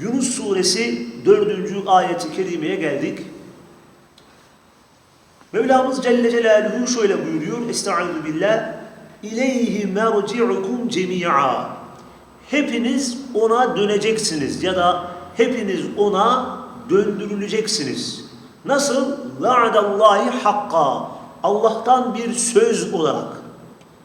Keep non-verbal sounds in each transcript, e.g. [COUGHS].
Yunus suresi 4. ayeti kerimeye geldik. Mevlamız Celle Celaluhu şöyle buyuruyor. Estaizu billah. İleyhi merci'ukum cemi'a. Hepiniz ona döneceksiniz ya da hepiniz ona döndürüleceksiniz. Nasıl? Va'dallahi hakka. Allah'tan bir söz olarak,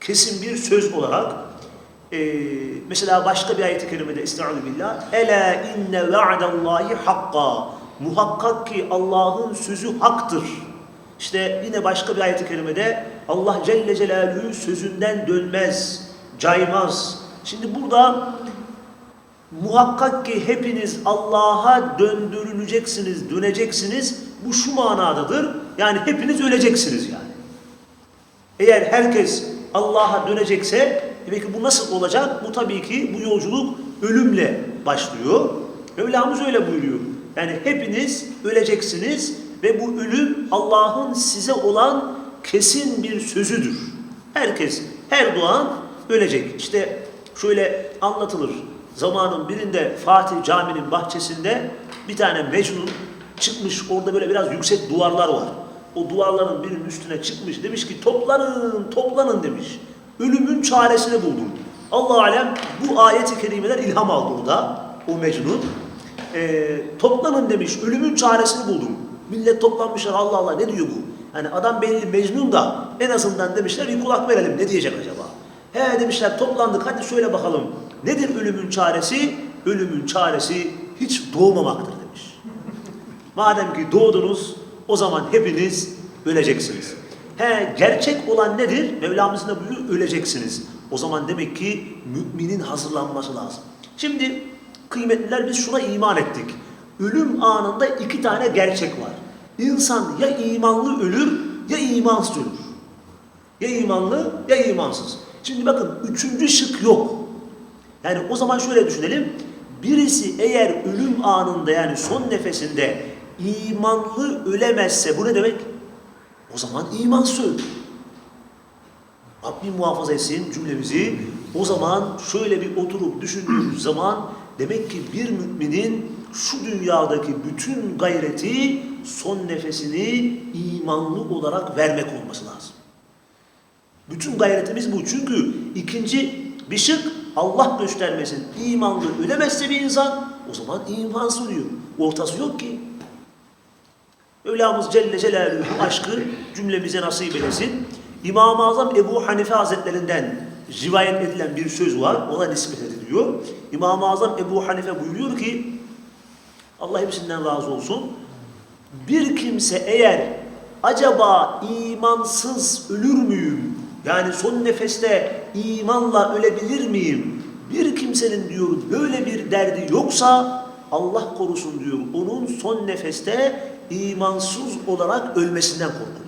kesin bir söz olarak ee, mesela başka bir ayet-i kerimede Estaizu billah. Ela inne va'dallahi hakka. Muhakkak ki Allah'ın sözü haktır. İşte yine başka bir ayet-i kerimede Allah Celle Celaluhu sözünden dönmez, caymaz. Şimdi burada muhakkak ki hepiniz Allah'a döndürüleceksiniz, döneceksiniz. Bu şu manadadır. Yani hepiniz öleceksiniz yani. Eğer herkes Allah'a dönecekse demek ki bu nasıl olacak? Bu tabii ki bu yolculuk ölümle başlıyor. Mevlamız öyle buyuruyor. Yani hepiniz öleceksiniz ve bu ölüm Allah'ın size olan kesin bir sözüdür. Herkes, her doğan ölecek. İşte şöyle anlatılır. Zamanın birinde Fatih Camii'nin bahçesinde bir tane Mecnun çıkmış. Orada böyle biraz yüksek duvarlar var. O duvarların birinin üstüne çıkmış. Demiş ki toplanın, toplanın demiş. Ölümün çaresini buldum. Allah alem bu ayet-i kerimeler ilham aldı orada. O Mecnun. Ee, toplanın demiş. Ölümün çaresini buldum. Millet toplanmışlar. Allah Allah ne diyor bu? Hani adam belli Mecnun da en azından demişler bir kulak verelim. Ne diyecek acaba? He demişler toplandık hadi söyle bakalım. Nedir ölümün çaresi? Ölümün çaresi hiç doğmamaktır demiş. Madem ki doğdunuz o zaman hepiniz öleceksiniz. He gerçek olan nedir? Mevlamızın da buyuruyor öleceksiniz. O zaman demek ki müminin hazırlanması lazım. Şimdi kıymetliler biz şuna iman ettik. Ölüm anında iki tane gerçek var. İnsan ya imanlı ölür ya imansız ölür. Ya imanlı ya imansız. Şimdi bakın üçüncü şık yok. Yani o zaman şöyle düşünelim. Birisi eğer ölüm anında yani son nefesinde imanlı ölemezse bu ne demek? O zaman imansız öldü. Rabbim muhafaza etsin cümlemizi. O zaman şöyle bir oturup düşündüğümüz zaman demek ki bir müminin şu dünyadaki bütün gayreti son nefesini imanlı olarak vermek olması lazım. Bütün gayretimiz bu. Çünkü ikinci bir şık Allah göstermesin. İmanlı ölemezse bir insan o zaman imansız ölüyor. Ortası yok ki. Mevlamız Celle Celaluhu aşkı cümlemize nasip eylesin. İmam-ı Azam Ebu Hanife Hazretlerinden rivayet edilen bir söz var. Ona nispet ediliyor. İmam-ı Azam Ebu Hanife buyuruyor ki Allah hepsinden razı olsun. Bir kimse eğer acaba imansız ölür müyüm? Yani son nefeste imanla ölebilir miyim? Bir kimsenin diyor böyle bir derdi yoksa Allah korusun diyor. Onun son nefeste imansız olarak ölmesinden korkulur.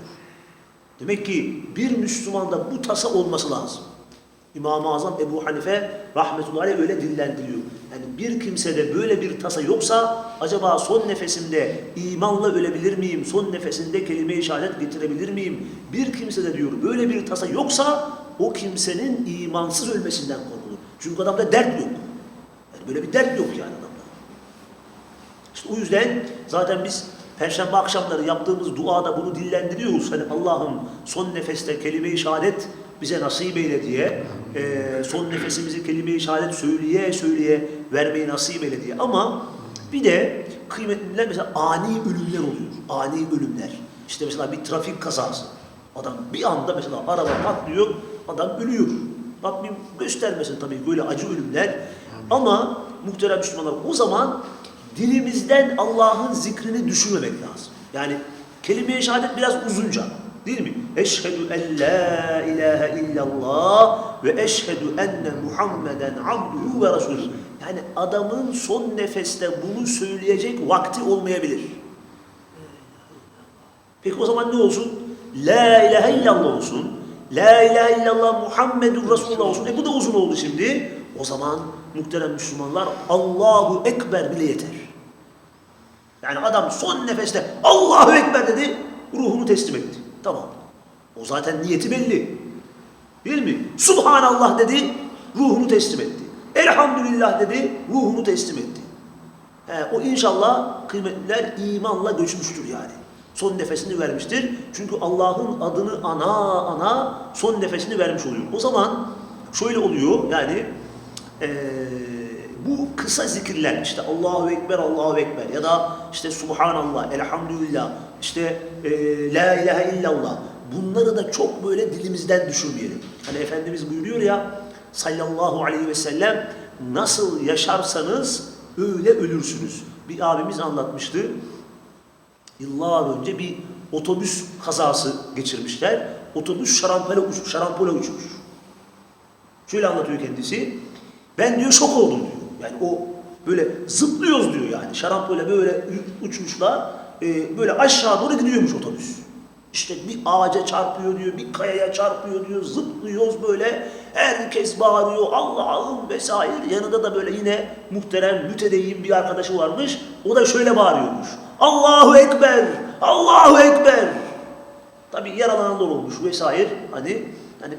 Demek ki bir Müslümanda bu tasa olması lazım. İmam-ı Azam Ebu Hanife rahmetullahi öyle dillendiriyor. Yani bir kimsede böyle bir tasa yoksa acaba son nefesimde imanla ölebilir miyim? Son nefesinde kelime-i şehadet getirebilir miyim? Bir kimsede diyor böyle bir tasa yoksa o kimsenin imansız ölmesinden korkulur. Çünkü adamda dert yok. Yani böyle bir dert yok yani. İşte o yüzden zaten biz Perşembe akşamları yaptığımız duada bunu dillendiriyoruz. Hani Allah'ım son nefeste kelime-i şehadet bize nasip eyle diye, e, son nefesimizi kelime-i şehadet söyleye söyleye vermeyi nasip eyle diye. Ama bir de kıymetliler mesela ani ölümler oluyor. Ani ölümler. İşte mesela bir trafik kazası. Adam bir anda mesela araba patlıyor, adam ölüyor. Rabbim göstermesin tabii böyle acı ölümler. Ama muhterem Müslümanlar o zaman dilimizden Allah'ın zikrini düşürmemek lazım. Yani kelime-i şehadet biraz uzunca. Değil mi? Eşhedü en la ilahe illallah ve eşhedü enne Muhammeden abduhu ve resulü. Yani adamın son nefeste bunu söyleyecek vakti olmayabilir. Peki o zaman ne olsun? La ilahe illallah olsun. La ilahe illallah Muhammedun Resulullah olsun. E bu da uzun oldu şimdi. O zaman muhterem Müslümanlar Allahu Ekber bile yeter. Yani adam son nefeste Allahu Ekber dedi, ruhunu teslim etti. Tamam. O zaten niyeti belli. Değil mi? Subhanallah dedi, ruhunu teslim etti. Elhamdülillah dedi, ruhunu teslim etti. He, o inşallah kıymetliler imanla göçmüştür yani. Son nefesini vermiştir. Çünkü Allah'ın adını ana ana son nefesini vermiş oluyor. O zaman şöyle oluyor yani eee, bu kısa zikirler işte Allahu Ekber, Allahu Ekber ya da işte Subhanallah, Elhamdülillah, işte eee, La ilahe illallah bunları da çok böyle dilimizden düşürmeyelim. Hani Efendimiz buyuruyor ya sallallahu aleyhi ve sellem nasıl yaşarsanız öyle ölürsünüz. Bir abimiz anlatmıştı. Yıllar önce bir otobüs kazası geçirmişler. Otobüs şarampole, uç, şarampole uçmuş. Şöyle anlatıyor kendisi. Ben diyor şok oldum diyor. Yani o böyle zıplıyoruz diyor yani. Şarampole böyle uçmuşlar. e, böyle aşağı doğru gidiyormuş otobüs. İşte bir ağaca çarpıyor diyor, bir kayaya çarpıyor diyor, zıplıyoruz böyle. Herkes bağırıyor, Allah'ım vesaire. Yanında da böyle yine muhterem, mütedeyyin bir arkadaşı varmış. O da şöyle bağırıyormuş. Allahu Ekber, Allahu Ekber. Tabi yaralananlar olmuş vesaire. Hani, hani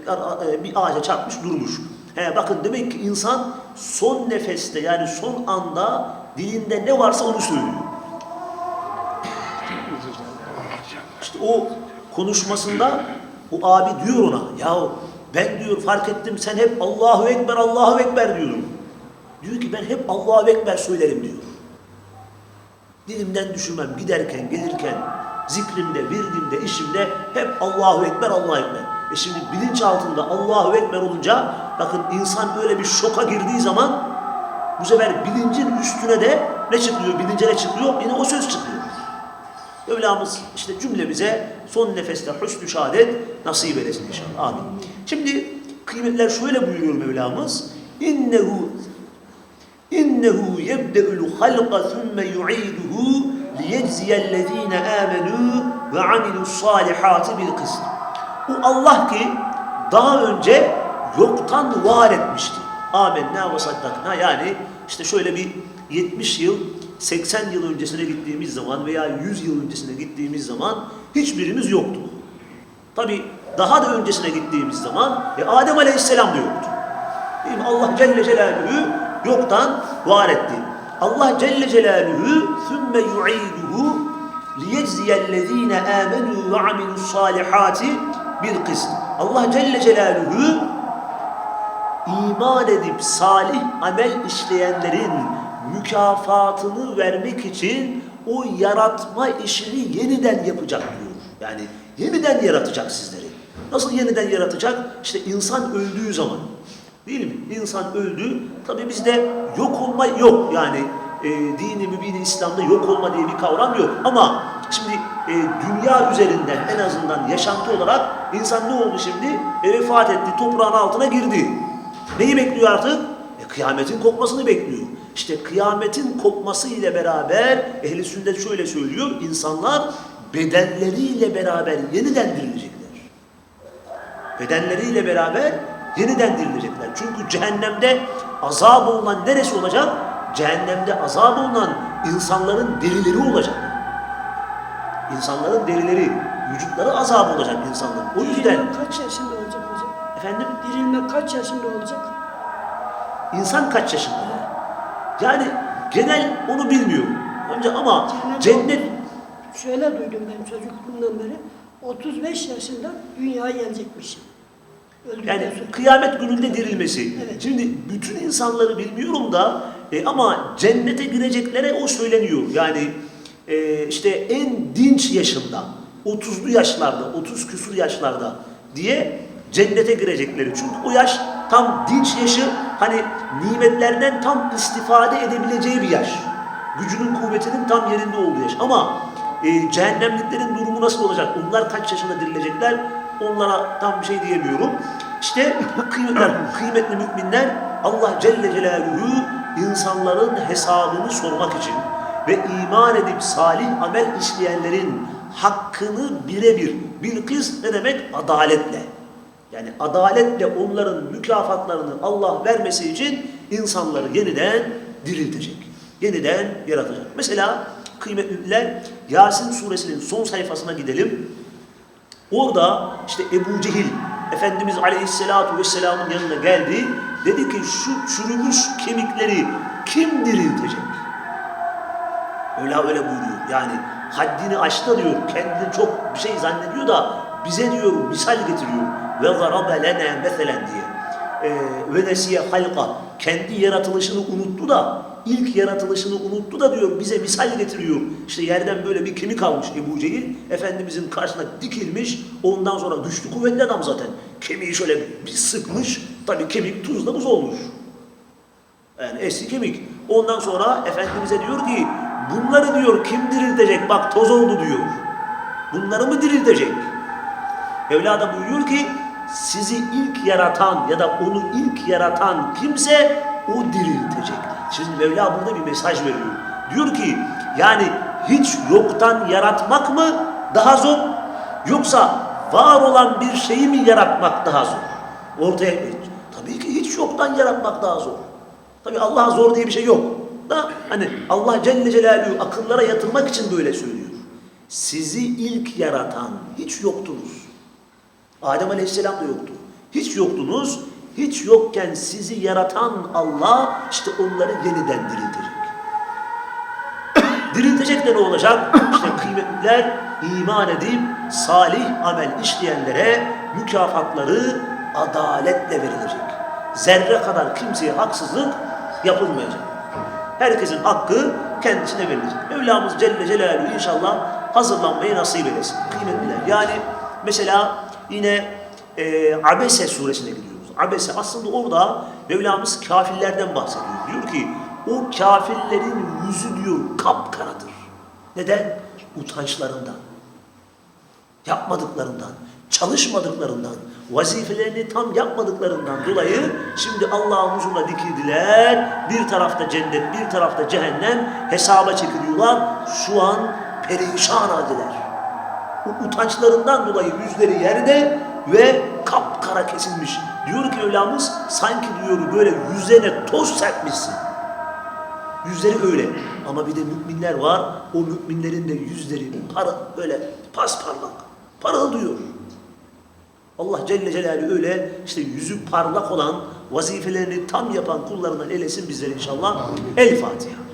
e, bir ağaca çarpmış durmuş. He, bakın demek ki insan son nefeste yani son anda dilinde ne varsa onu söylüyor. İşte o konuşmasında bu abi diyor ona ya ben diyor fark ettim sen hep Allahu Ekber Allahu Ekber diyorum. Diyor ki ben hep Allahu Ekber söylerim diyor. Dilimden düşürmem giderken gelirken zikrimde, virdimde, işimde hep Allahu Ekber Allahu Ekber. E şimdi bilinç altında Allahu Ekber olunca bakın insan öyle bir şoka girdiği zaman bu sefer bilincin üstüne de ne çıkıyor? Bilince ne çıkıyor? Yine o söz çıkıyor. Mevlamız işte cümlemize son nefeste hüsnü şehadet nasip eylesin inşallah. Amin. Şimdi kıymetler şöyle buyuruyor Mevlamız. İnnehu innehu yebde'ul halqa thumme yu'iduhu liyecziyellezine amenu ve amilus salihati bil kısm. Bu Allah ki daha önce yoktan var etmişti. Amenna ve saddakna yani işte şöyle bir 70 yıl 80 yıl öncesine gittiğimiz zaman veya 100 yıl öncesine gittiğimiz zaman hiçbirimiz yoktu. Tabi daha da öncesine gittiğimiz zaman e, Adem Aleyhisselam da yoktu. Değil mi? Allah Celle Celaluhu yoktan var etti. Allah Celle Celaluhu ثُمَّ يُعِيدُهُ لِيَجْزِيَ الَّذ۪ينَ آمَنُوا وَعَمِلُوا الصَّالِحَاتِ bir kısım. Allah Celle Celaluhu iman edip salih amel işleyenlerin mükafatını vermek için o yaratma işini yeniden yapacak diyor. Yani yeniden yaratacak sizleri. Nasıl yeniden yaratacak? İşte insan öldüğü zaman. Değil mi? İnsan öldü. Tabi bizde yok olma yok. Yani e, dini mübini İslam'da yok olma diye bir kavram yok. Ama şimdi e, dünya üzerinden en azından yaşantı olarak insan ne oldu şimdi? E, vefat etti, toprağın altına girdi. Neyi bekliyor artık? E, kıyametin kopmasını bekliyor. İşte kıyametin kopması ile beraber ehli sünnet şöyle söylüyor. insanlar bedenleriyle beraber yeniden dirilecekler. Bedenleriyle beraber yeniden dirilecekler. Çünkü cehennemde azap olunan neresi olacak? Cehennemde azap olunan insanların derileri olacak. İnsanların derileri, vücutları azap olacak insanların. O yüzden Dirilme kaç yaşında olacak hocam? efendim Dirilme kaç yaşında olacak? insan kaç yaşında? Yani genel onu bilmiyorum. Önce ama Cennet- cennet Şöyle duydum ben çocukluğumdan beri. 35 yaşında dünyaya gelecekmiş. Öldükten Yani sonra. kıyamet gününde dirilmesi. Evet. Şimdi bütün insanları bilmiyorum da e, ama cennete gireceklere o söyleniyor. Yani e, işte en dinç yaşında, 30'lu yaşlarda, 30 küsur yaşlarda diye cennete girecekleri. Çünkü o yaş tam dinç yaşı hani nimetlerden tam istifade edebileceği bir yaş. Gücünün kuvvetinin tam yerinde olduğu yaş. Ama e, cehennemliklerin durumu nasıl olacak? Onlar kaç yaşında dirilecekler? Onlara tam bir şey diyemiyorum. İşte [COUGHS] [COUGHS] kıymetli müminler Allah Celle Celaluhu insanların hesabını sormak için ve iman edip salih amel işleyenlerin hakkını birebir, bilkis ne demek? Adaletle. Yani adaletle onların mükafatlarını Allah vermesi için insanları yeniden diriltecek. Yeniden yaratacak. Mesela kıymetliler Yasin suresinin son sayfasına gidelim. Orada işte Ebu Cehil Efendimiz Aleyhisselatü Vesselam'ın yanına geldi. Dedi ki şu çürümüş kemikleri kim diriltecek? Öyle öyle buyuruyor. Yani haddini aştı diyor. Kendini çok bir şey zannediyor da bize diyor misal getiriyor. Ve zarabe lena meselen diye. Ee, ve nesiye halka. Kendi yaratılışını unuttu da ilk yaratılışını unuttu da diyor bize misal getiriyor. İşte yerden böyle bir kemik almış Ebu Cehil. Efendimizin karşısına dikilmiş. Ondan sonra güçlü kuvvetli adam zaten. Kemiği şöyle bir sıkmış. Tabii kemik tuzla buz olmuş. Yani eski kemik. Ondan sonra Efendimiz'e diyor ki bunları diyor kim diriltecek? Bak toz oldu diyor. Bunları mı diriltecek? Mevla buyuruyor ki sizi ilk yaratan ya da onu ilk yaratan kimse o diriltecek. Şimdi Mevla burada bir mesaj veriyor. Diyor ki yani hiç yoktan yaratmak mı daha zor yoksa var olan bir şeyi mi yaratmak daha zor? Ortaya tabii ki hiç yoktan yaratmak daha zor. Tabii Allah'a zor diye bir şey yok. Da hani Allah Celle Celaluhu akıllara yatırmak için böyle söylüyor. Sizi ilk yaratan hiç yoktunuz. Adem Aleyhisselam da yoktu. Hiç yoktunuz. Hiç yokken sizi yaratan Allah işte onları yeniden diriltecek. [COUGHS] diriltecek de ne olacak? İşte kıymetliler iman edip salih amel işleyenlere mükafatları adaletle verilecek. Zerre kadar kimseye haksızlık yapılmayacak. Herkesin hakkı kendisine verilecek. Mevlamız Celle Celaluhu inşallah hazırlanmayı nasip eylesin. Kıymetliler. Yani mesela yine e, Abese suresine gidiyoruz. Abese aslında orada Mevlamız kafirlerden bahsediyor. Diyor ki o kafirlerin yüzü diyor kapkaradır. Neden? Utançlarından yapmadıklarından, çalışmadıklarından, vazifelerini tam yapmadıklarından dolayı şimdi Allah'ın huzuruna dikildiler. Bir tarafta cennet, bir tarafta cehennem hesaba çekiliyorlar. Şu an perişan haldeler. Utançlarından dolayı yüzleri yerde ve kapkara kesilmiş. Diyor ki Mevlamız sanki diyor böyle yüzlerine toz serpmişsin. Yüzleri öyle. Ama bir de müminler var. O müminlerin de yüzleri para, böyle pasparlak. Parıldıyor. Allah Celle Celaluhu öyle işte yüzü parlak olan vazifelerini tam yapan kullarından eylesin bizleri inşallah. El Fatiha.